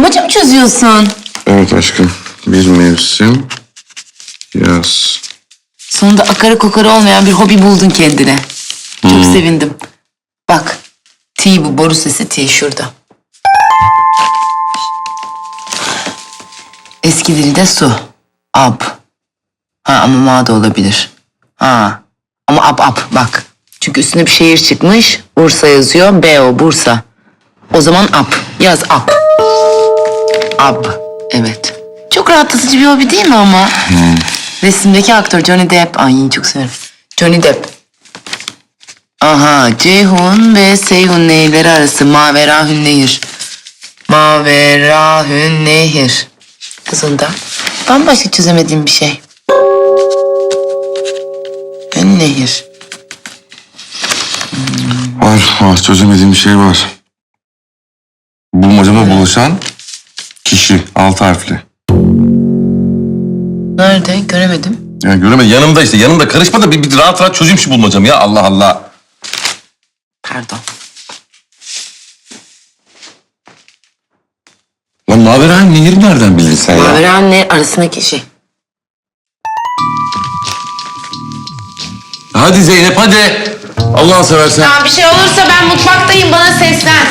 Bulmaca mı çözüyorsun? Evet aşkım. Bir mevsim yaz. Sonunda akarı kokarı olmayan bir hobi buldun kendine. Çok sevindim. Bak. T bu boru sesi T şurada. Eskileri de su. Ab. Ha ama ma da olabilir. Ha. Ama ab ab bak. Çünkü üstüne bir şehir çıkmış. Bursa yazıyor. B o Bursa. O zaman ab. Yaz ab. Ab. Evet. Çok rahatlatıcı bir hobi değil mi ama? Resimdeki aktör Johnny Depp. Ay çok severim. Johnny Depp. Aha Ceyhun ve Seyhun nehirleri arası Maverahün Nehir. Maverahün Nehir. Kızında bambaşka çözemediğim bir şey. Ben nehir. Var var çözemediğim bir şey var. Bulmacama buluşan kişi altı harfli. Nerede? Göremedim. Ya göremedim. Yanımda işte. Yanımda karışma da bir, bir rahat rahat çözeyim şu bulmacamı ya. Allah Allah. Pardon. Lan Maverahan Nehir nereden bildin sen ya? Maverahün Nehir arasındaki şey. Hadi Zeynep hadi. Allah'ını seversen. Ya bir şey olursa ben mutfaktayım bana seslen.